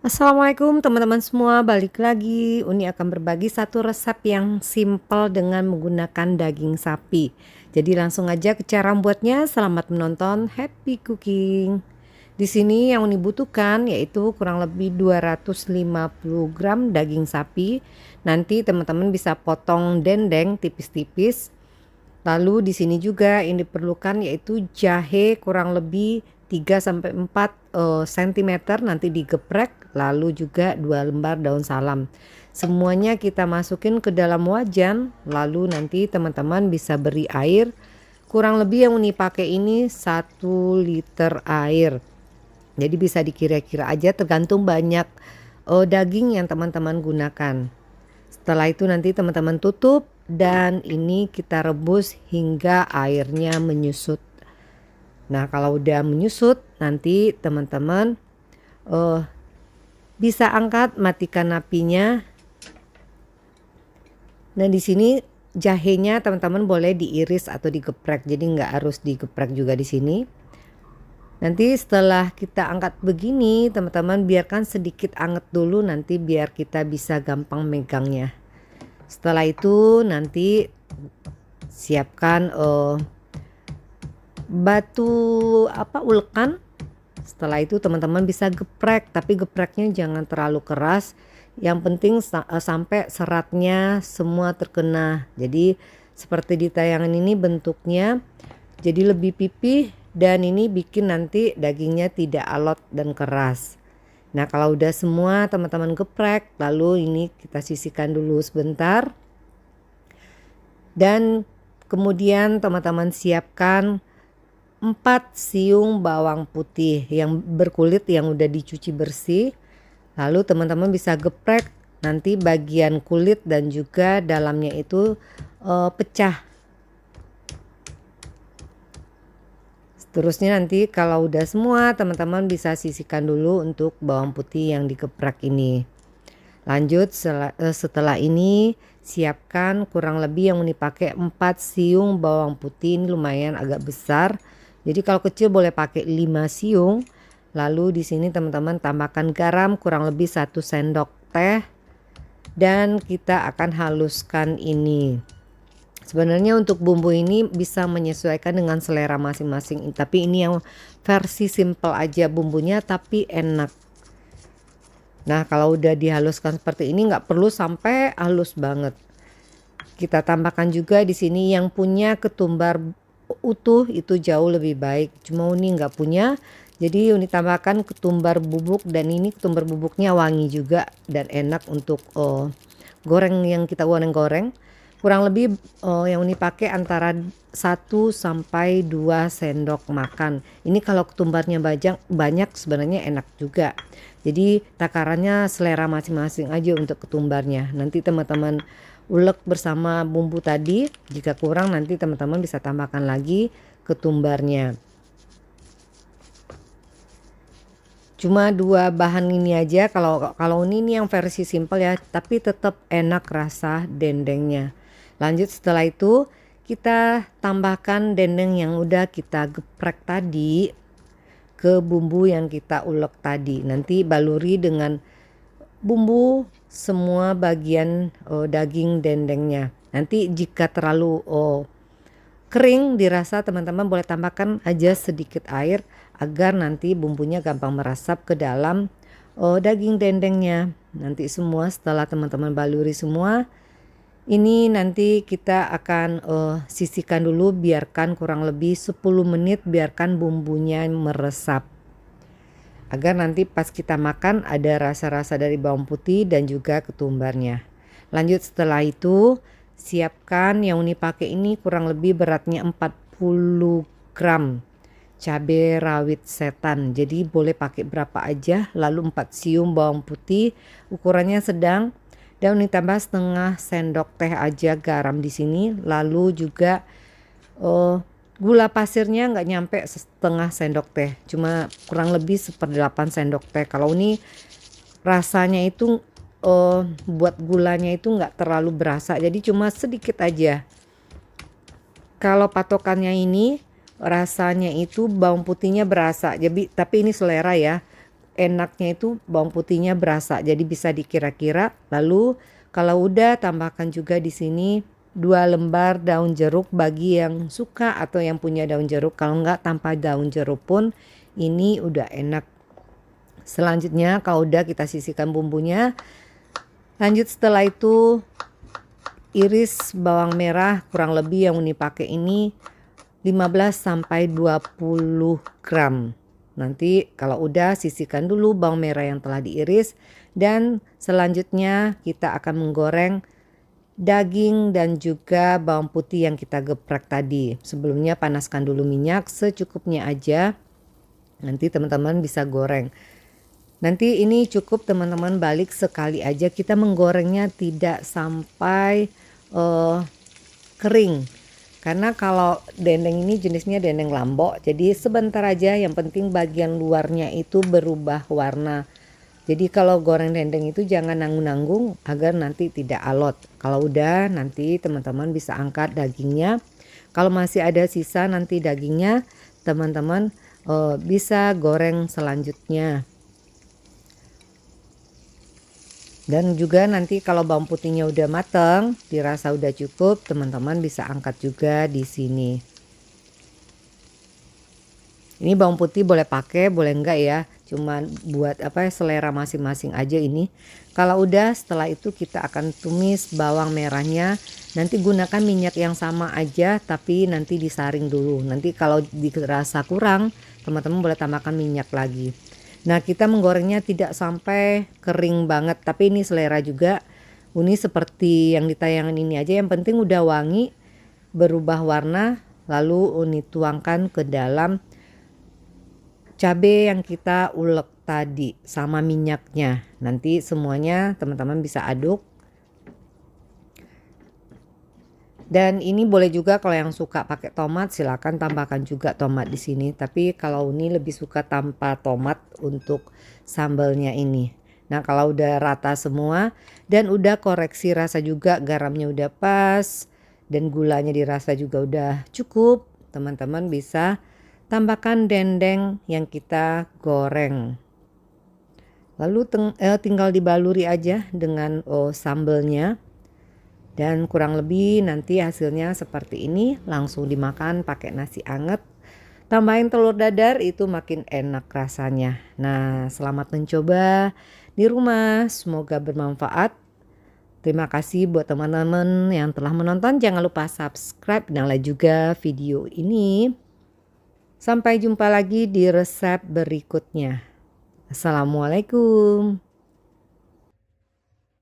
Assalamualaikum teman-teman semua, balik lagi. Uni akan berbagi satu resep yang simple dengan menggunakan daging sapi. Jadi langsung aja ke cara membuatnya. Selamat menonton, happy cooking. Di sini yang Uni butuhkan yaitu kurang lebih 250 gram daging sapi. Nanti teman-teman bisa potong dendeng tipis-tipis. Lalu di sini juga yang diperlukan yaitu jahe kurang lebih 3 sampai 4 uh, cm nanti digeprek lalu juga dua lembar daun salam. Semuanya kita masukin ke dalam wajan lalu nanti teman-teman bisa beri air kurang lebih yang Uni pakai ini 1 liter air. Jadi bisa dikira-kira aja tergantung banyak uh, daging yang teman-teman gunakan. Setelah itu nanti teman-teman tutup dan ini kita rebus hingga airnya menyusut. Nah, kalau udah menyusut nanti teman-teman uh, bisa angkat, matikan apinya. Nah, di sini jahenya teman-teman boleh diiris atau digeprek. Jadi nggak harus digeprek juga di sini. Nanti setelah kita angkat begini, teman-teman biarkan sedikit anget dulu nanti biar kita bisa gampang megangnya. Setelah itu nanti siapkan uh, batu apa ulkan setelah itu teman-teman bisa geprek tapi gepreknya jangan terlalu keras. Yang penting eh, sampai seratnya semua terkena. Jadi seperti di tayangan ini bentuknya jadi lebih pipih dan ini bikin nanti dagingnya tidak alot dan keras. Nah kalau udah semua teman-teman geprek lalu ini kita sisihkan dulu sebentar. Dan kemudian teman-teman siapkan 4 siung bawang putih yang berkulit yang udah dicuci bersih. Lalu teman-teman bisa geprek nanti bagian kulit dan juga dalamnya itu uh, pecah. Seterusnya nanti kalau udah semua teman-teman bisa sisihkan dulu untuk bawang putih yang digeprek ini. Lanjut eh, setelah ini siapkan kurang lebih yang dipakai 4 siung bawang putih ini lumayan agak besar jadi kalau kecil boleh pakai 5 siung. Lalu di sini teman-teman tambahkan garam kurang lebih 1 sendok teh dan kita akan haluskan ini. Sebenarnya untuk bumbu ini bisa menyesuaikan dengan selera masing-masing. Tapi ini yang versi simple aja bumbunya tapi enak. Nah kalau udah dihaluskan seperti ini nggak perlu sampai halus banget. Kita tambahkan juga di sini yang punya ketumbar utuh itu jauh lebih baik. Cuma Uni nggak punya, jadi Uni tambahkan ketumbar bubuk dan ini ketumbar bubuknya wangi juga dan enak untuk oh, goreng yang kita goreng-goreng. Kurang lebih oh, yang Uni pakai antara 1 sampai 2 sendok makan. Ini kalau ketumbarnya banyak banyak sebenarnya enak juga. Jadi takarannya selera masing-masing aja untuk ketumbarnya. Nanti teman-teman ulek bersama bumbu tadi. Jika kurang nanti teman-teman bisa tambahkan lagi ketumbarnya. Cuma dua bahan ini aja. Kalau kalau ini, ini yang versi simple ya tapi tetap enak rasa dendengnya. Lanjut setelah itu kita tambahkan dendeng yang udah kita geprek tadi ke bumbu yang kita ulek tadi. Nanti baluri dengan bumbu semua bagian oh, daging dendengnya. Nanti jika terlalu oh, kering dirasa teman-teman boleh tambahkan aja sedikit air agar nanti bumbunya gampang meresap ke dalam oh, daging dendengnya. Nanti semua setelah teman-teman baluri semua ini nanti kita akan uh, sisihkan dulu biarkan kurang lebih 10 menit biarkan bumbunya meresap agar nanti pas kita makan ada rasa-rasa dari bawang putih dan juga ketumbarnya. Lanjut setelah itu siapkan yang Uni pakai ini kurang lebih beratnya 40 gram cabai rawit setan. Jadi boleh pakai berapa aja. Lalu 4 siung bawang putih ukurannya sedang dan Uni tambah setengah sendok teh aja garam di sini. Lalu juga uh, Gula pasirnya nggak nyampe setengah sendok teh, cuma kurang lebih seperdelapan sendok teh. Kalau ini rasanya itu uh, buat gulanya itu nggak terlalu berasa, jadi cuma sedikit aja. Kalau patokannya ini rasanya itu bawang putihnya berasa, jadi tapi ini selera ya. enaknya itu bawang putihnya berasa jadi bisa dikira-kira lalu kalau udah tambahkan juga di sini dua lembar daun jeruk bagi yang suka atau yang punya daun jeruk. Kalau enggak tanpa daun jeruk pun ini udah enak. Selanjutnya kalau udah kita sisihkan bumbunya. Lanjut setelah itu iris bawang merah kurang lebih yang Uni pakai ini 15 sampai 20 gram. Nanti kalau udah sisihkan dulu bawang merah yang telah diiris. Dan selanjutnya kita akan menggoreng daging dan juga bawang putih yang kita geprek tadi. Sebelumnya panaskan dulu minyak secukupnya aja. Nanti teman-teman bisa goreng. Nanti ini cukup teman-teman balik sekali aja kita menggorengnya tidak sampai uh, kering. Karena kalau dendeng ini jenisnya dendeng lambok, jadi sebentar aja yang penting bagian luarnya itu berubah warna jadi kalau goreng dendeng itu jangan nanggung-nanggung agar nanti tidak alot. Kalau udah nanti teman-teman bisa angkat dagingnya. Kalau masih ada sisa nanti dagingnya teman-teman uh, bisa goreng selanjutnya. Dan juga nanti kalau bawang putihnya udah mateng, dirasa udah cukup, teman-teman bisa angkat juga di sini. Ini bawang putih boleh pakai, boleh enggak ya? Cuman buat apa selera masing-masing aja ini. Kalau udah setelah itu kita akan tumis bawang merahnya. Nanti gunakan minyak yang sama aja tapi nanti disaring dulu. Nanti kalau dirasa kurang teman-teman boleh tambahkan minyak lagi. Nah kita menggorengnya tidak sampai kering banget tapi ini selera juga. Ini seperti yang ditayangan ini aja. Yang penting udah wangi berubah warna lalu uni tuangkan ke dalam cabai yang kita ulek tadi sama minyaknya. Nanti semuanya teman-teman bisa aduk. Dan ini boleh juga kalau yang suka pakai tomat silakan tambahkan juga tomat di sini. Tapi kalau ini lebih suka tanpa tomat untuk sambalnya ini. Nah kalau udah rata semua dan udah koreksi rasa juga garamnya udah pas dan gulanya dirasa juga udah cukup. Teman-teman bisa tambahkan dendeng yang kita goreng. Lalu teng, eh, tinggal dibaluri aja dengan oh, sambelnya. Dan kurang lebih nanti hasilnya seperti ini langsung dimakan pakai nasi anget. Tambahin telur dadar itu makin enak rasanya. Nah selamat mencoba di rumah semoga bermanfaat. Terima kasih buat teman-teman yang telah menonton. Jangan lupa subscribe dan like juga video ini. Sampai jumpa lagi di resep berikutnya. Assalamualaikum.